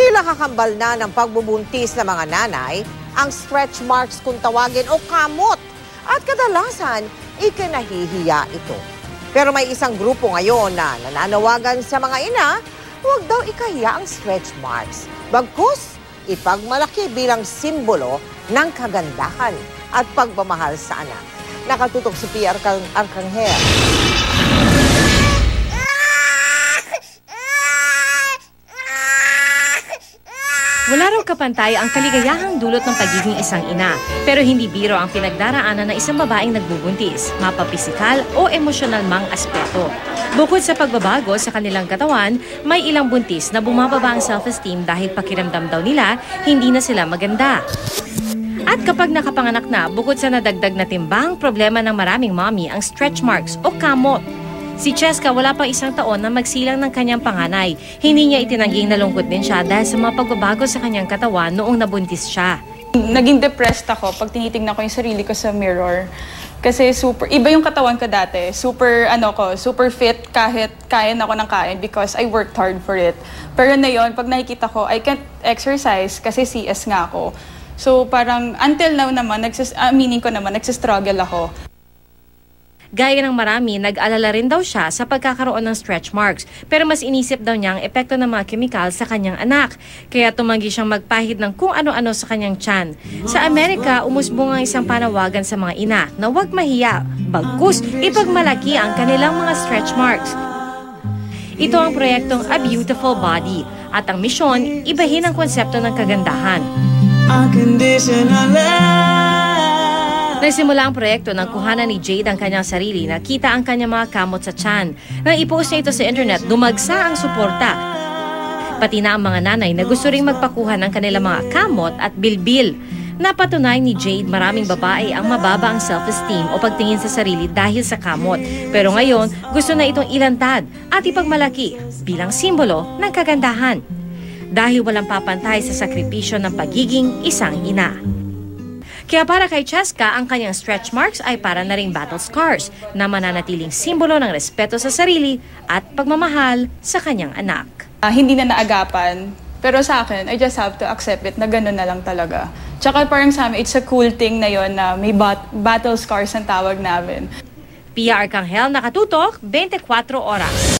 Tila kakambal na ng pagbubuntis ng mga nanay ang stretch marks kung tawagin o kamot. At kadalasan, ikinahihiya ito. Pero may isang grupo ngayon na nananawagan sa mga ina, huwag daw ikahiya ang stretch marks. Bagkus, ipagmalaki bilang simbolo ng kagandahan at pagmamahal sa anak. Nakatutok si P. Arcang Arcangel. Wala raw kapantay ang kaligayahang dulot ng pagiging isang ina. Pero hindi biro ang pinagdaraanan ng isang babaeng nagbubuntis, mapapisikal o emosyonal mang aspeto. Bukod sa pagbabago sa kanilang katawan, may ilang buntis na bumababa ang self-esteem dahil pakiramdam daw nila hindi na sila maganda. At kapag nakapanganak na, bukod sa nadagdag na timbang, problema ng maraming mommy ang stretch marks o kamot. Si Cheska wala pang isang taon na magsilang ng kanyang panganay. Hindi niya itinangging nalungkot din siya dahil sa mga pagbabago sa kanyang katawan noong nabuntis siya. Naging depressed ako pag tinitingnan ko yung sarili ko sa mirror. Kasi super, iba yung katawan ko dati. Super, ano ko, super fit kahit kain ako ng kain because I worked hard for it. Pero na yun, pag nakikita ko, I can't exercise kasi CS nga ako. So parang until now naman, nagsis, meaning ko naman, nagsistruggle ako. Gaya ng marami, nag-alala rin daw siya sa pagkakaroon ng stretch marks. Pero mas inisip daw niya ang epekto ng mga kemikal sa kanyang anak. Kaya tumanggi siyang magpahid ng kung ano-ano sa kanyang tiyan. Sa Amerika, umusbong ang isang panawagan sa mga ina na huwag mahiya, bagkus, ipagmalaki ang kanilang mga stretch marks. Ito ang proyektong A Beautiful Body at ang misyon, ibahin ang konsepto ng kagandahan. Unconditional love. Nagsimula ang proyekto ng kuhanan ni Jade ang kanyang sarili na kita ang kanyang mga kamot sa tiyan. Nang ipost niya ito sa internet, dumagsa ang suporta. Pati na ang mga nanay na gusto ring magpakuha ng kanilang mga kamot at bilbil. Napatunay ni Jade maraming babae ang mababa ang self-esteem o pagtingin sa sarili dahil sa kamot. Pero ngayon, gusto na itong ilantad at ipagmalaki bilang simbolo ng kagandahan. Dahil walang papantay sa sakripisyo ng pagiging isang ina. Kaya para kay Cheska, ang kanyang stretch marks ay para na ring battle scars na mananatiling simbolo ng respeto sa sarili at pagmamahal sa kanyang anak. Uh, hindi na naagapan, pero sa akin, I just have to accept it na gano'n na lang talaga. Tsaka parang sa amin, it's a cool thing na yon na may bat- battle scars ang tawag namin. Pia Arcangel, nakatutok, 24 oras.